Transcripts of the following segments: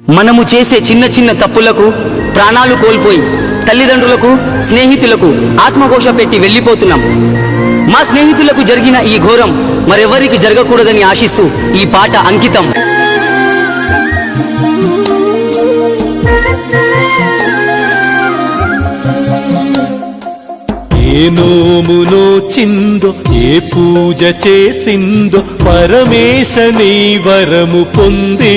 మనము చేసే చిన్న చిన్న తప్పులకు ప్రాణాలు కోల్పోయి తల్లిదండ్రులకు స్నేహితులకు ఆత్మఘోష పెట్టి వెళ్ళిపోతున్నాం. మా స్నేహితులకు జరిగిన ఈ ఘోరం మరెవరికి జరగకూడదని ఆశిస్తూ ఈ పాట అంకితం. ఏ నోమునో చిందో ఏ పూజ చేసిందో పరమేశ నీ వరము పొంది.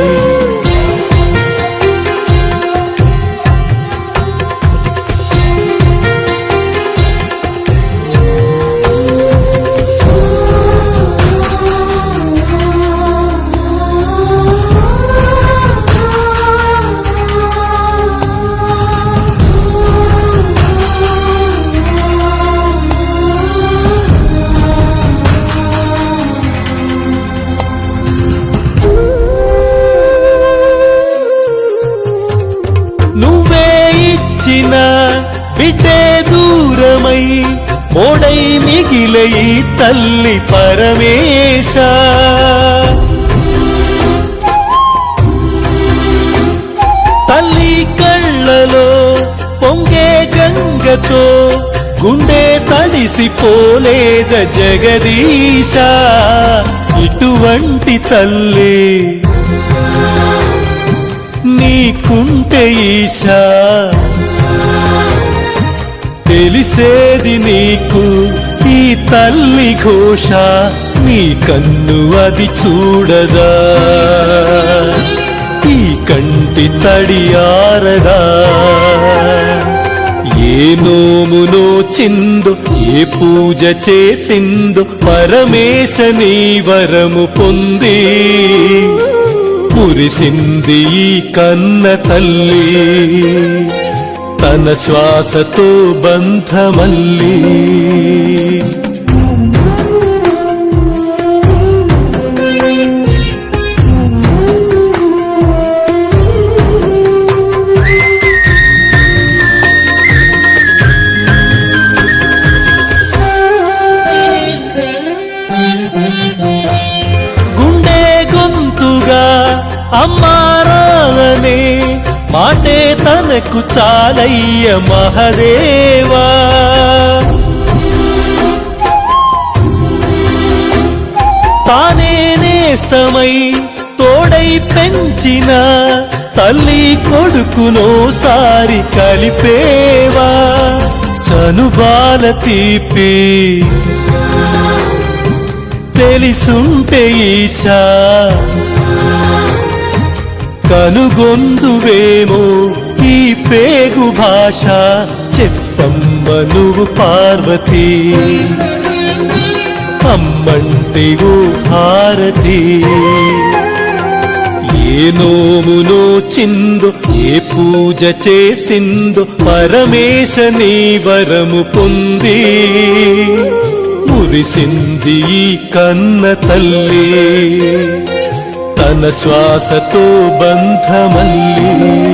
దూరమై మోడై మిగిల తల్లి పరమేశ. తల్లి కళ్ళలో పొంగే గంగతో గుండె తడిసిపోలేద జగదీశ. ఇటువంటి తల్లి నీకుంటే ఈశా. తెలిసేది నీకు ఈ తల్లి ఘోష నీ కన్ను అది చూడదా? ఈ కంటి తడియారదా ఏ నోమునో చిందో ఏ పూజ చేసిందో పరమేశ నీ వరము పొంది. కురిసింది ఈ కన్న తల్లి. తన శ్వాసతో బంధమల్లి చాలయ్య మహదేవా. తానే నేస్తమై తోడై పెంచిన తల్లి కొడుకునో సారి కలిపేవా. చనుబాల తీపి తెలిసుంటే ఈశా. కనుగొందువేమో పేగు భాష చెప్పమ్మ నువ్వు పార్వతి. అమ్మంటే ఓ భారతి ఏ నోమునో చిందో ఏ పూజ చేసిందో పరమేశ నీ వరము పొంది. మురిసింది ఈ కన్న తల్లి తన శ్వాసతో బంధమల్లి.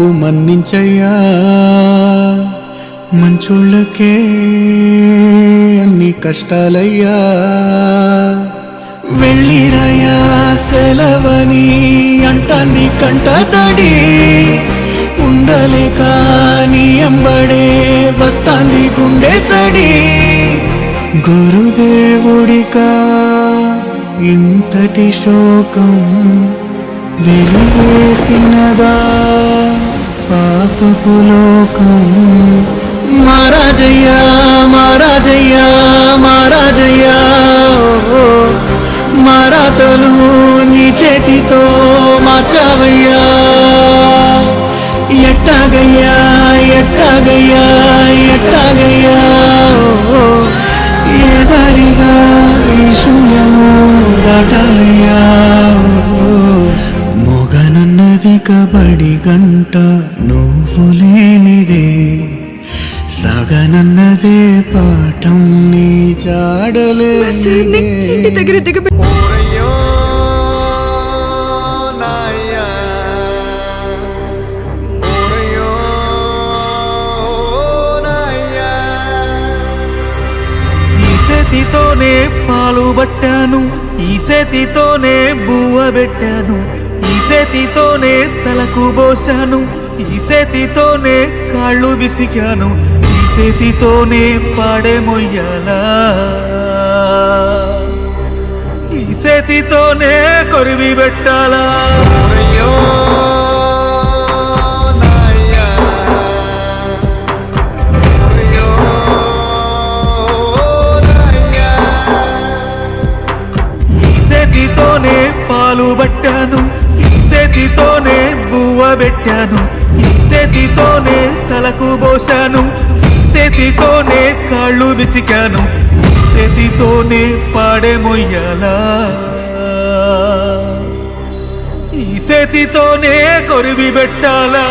తప్పు మన్నించయ్యా. మంచుళ్ళకే అన్ని కష్టాలయ్యా. వెళ్ళిరయ్యా సెలవని అంటాన్ని కంట తడి. ఉండ ఉండలేక నీ ఎంబడే వస్తాంది గుండె సడి. గురుదేవుడికా ఇంతటి శోకం వెలివేసినదా? పాపపు లోకం మారాజయ్యా మారాజయ్యా మారాజయ్యా ఓ, మారాతలు నీ చేతితో మార్చావయ్యా. ఎట్టాగయ్యా ఎట్టాగయ్యా ఎట్టాగయ్యా ఏ దారిగా ఈ శూన్యము దాటాలయ్యా. మొగనన్నది కబడి గంట నువ్వు లేనిదే సగనన్నదే పాఠం నీ జాడలే దగ్గర ఈ చేతితోనే పాలు పట్టాను ఈ చేతితోనే బువ్వ పెట్టాను. ఈ చేతితోనే తలకు పోసాను ఈ చేతితోనే కాళ్ళు విసికాను ఈ చేతితోనే పాడే మొయ్యాలా? ఈ చేతితోనే కొరివి పెట్టాలా? పెట్టాను. ఈ చేతితోనే తలకు పోశాను. చేతితోనే కాళ్ళు విసికాను. చేతితోనే పాడే మొయ్యాలా? ఈ చేతితోనే కొరివి పెట్టాలా?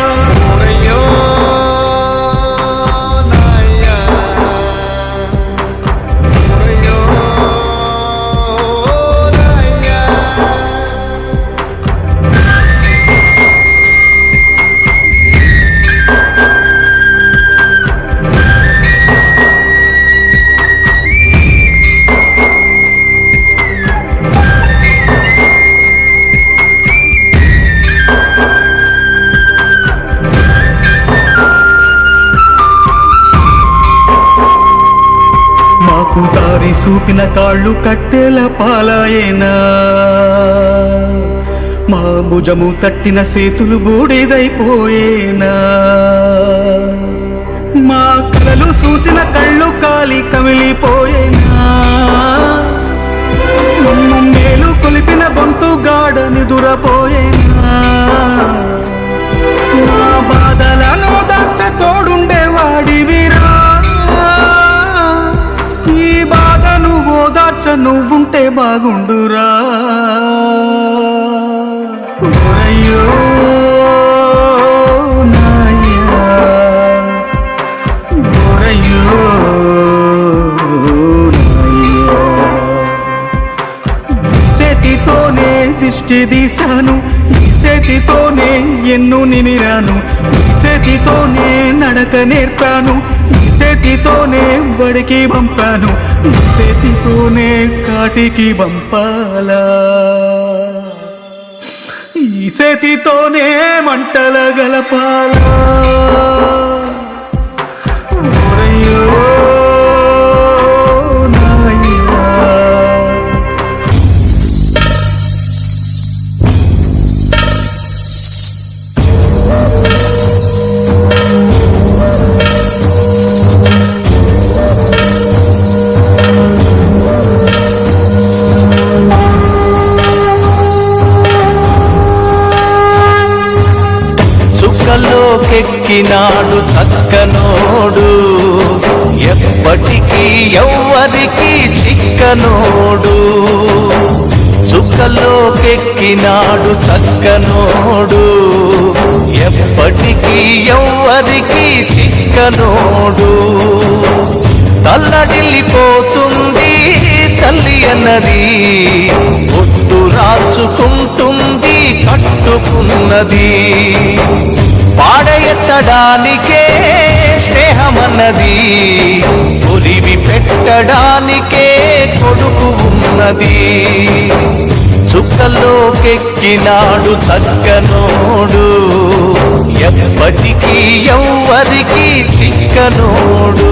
చూపిన కాళ్ళు కట్టెల పాలాయేనా? మా భుజము తట్టిన సేతులు బూడిదైపోయేనా? మా కలలు చూసిన కళ్ళు కాలి కమిలిపోయేనా? మమ్ము మేలు కొలిపిన గొంతు గాడని దురపోయేనా బాగుండురా. ఊరయ్యో నాయ్యా ఈ చేతితోనే దిష్టి తీశాను ఈ చేతితోనే ఎన్ను నిమిరాను ఈ చేతితోనే నడక నేర్పాను చేతితోనే బడికి పంపాను ఈ చేతితోనే కాటికి పంపాలా? ఈ చేతితోనే మంటల గలపాలా? చక్కనోడు చుక్కలోకెక్కినాడు చక్కనోడు ఎప్పటికీ ఎవ్వరికి చిక్కనోడు తల్లడిల్లిపోతుంది తల్లి అన్నది ఒట్టు రాచుకుంటుంది కట్టుకున్నది. పాడయెత్తడానికే స్నేహమన్నది ఉరివి పెట్టడానికే ఎందుకు ఉన్నది. చుక్కల్లోకెక్కినాడు చక్కనోడు. ఎప్పటికీ ఎవ్వరికి చిక్కనోడు.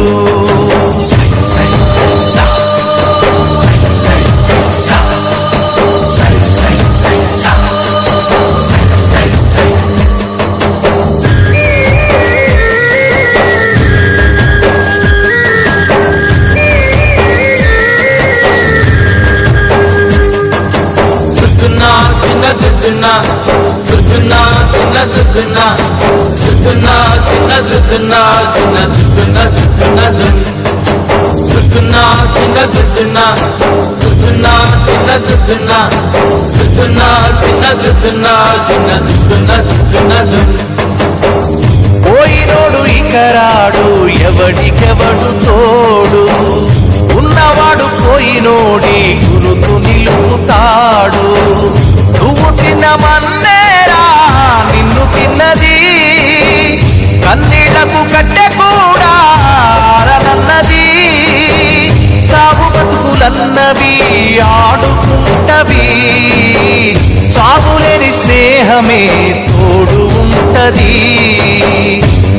నా చిన్న దుద్దునా దుద్దునా చిన్న దుద్దునా చిన్న దుద్దున దుద్దున పోయినోడు ఇక రాడు ఎవడికెవడు తోడు. ఉన్నవాడు పోయినోడి గురుతు నిలుపుతాడు. నువ్వు తిన్నమన్నేరా నిన్ను తిన్నది. కన్నీళ్ళకు కట్టె కూడా ఆరనన్నది. అన్నవి ఆడుకుంటవి. చావులేని స్నేహమే తోడు ఉంటది.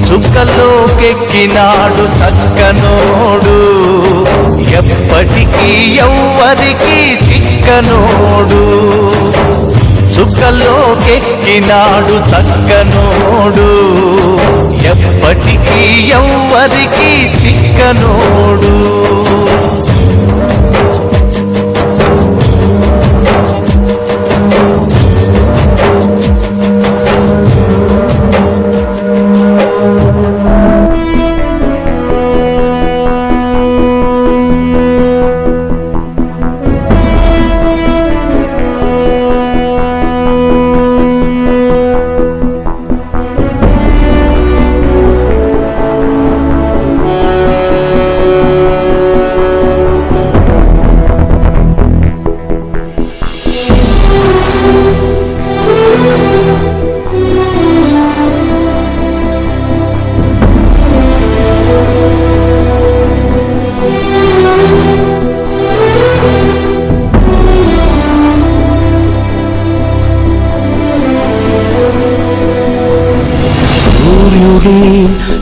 చుక్కల్లోకెక్కినాడు చక్కనోడు ఎప్పటికీ ఎవ్వరికి చిక్కనోడు చుక్కల్లోకెక్కినాడు చక్కనోడు ఎప్పటికీ ఎవ్వరికి చిక్కనోడు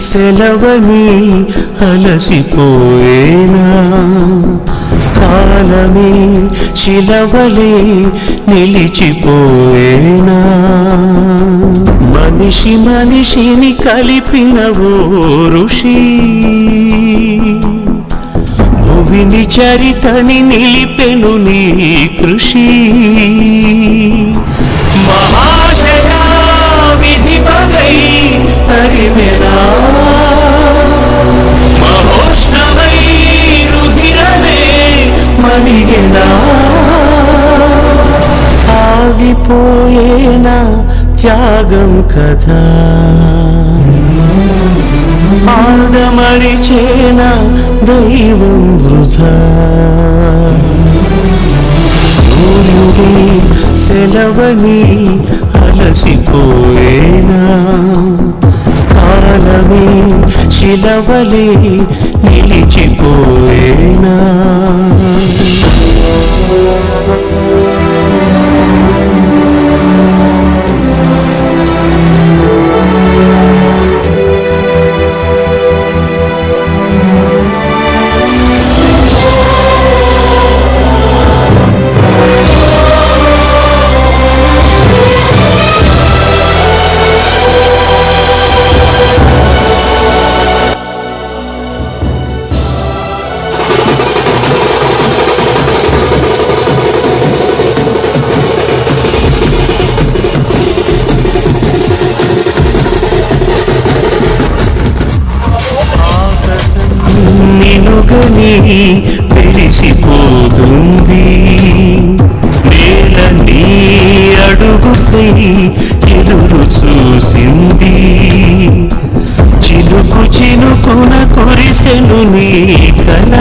సెలవని అలసిపోయేనా? కాలమే శిలవలే నిలిచిపోయేనా? మనిషి మనిషిని కలిపిన ఓ ఋషి. భువిని చరితని నిలిపెను నీ కృషి. మహాశయా విధి పగై తరిమే మరిగెనా ఆగిపోయేనా త్యాగం కదా ఆదమరిచేన దైవం వృధా? సూర్యుడి సెలవని అలసిపోయేనా? కాలమే శిలవలే నిలిచిపోయేనా? ఎదురు చూసింది చినుకు చినుకున కురిసెను నీ కళ.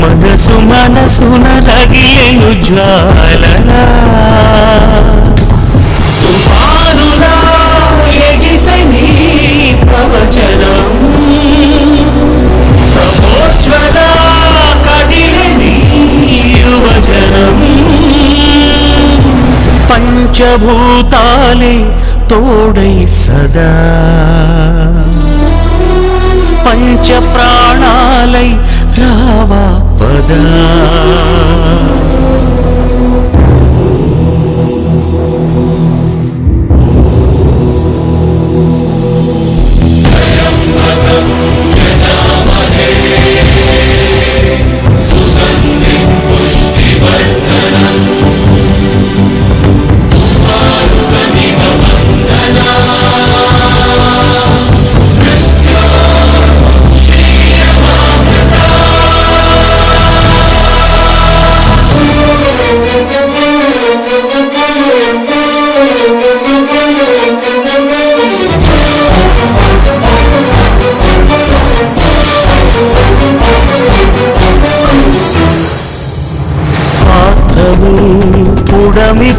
మనసు మనసున రగిలేను జ్వాలలా పంచభూతాలే తోడై సదా. పంచ ప్రాణాలై రావా పదా.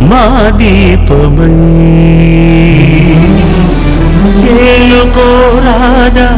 మా దీపమై. ఏలుకోరాదా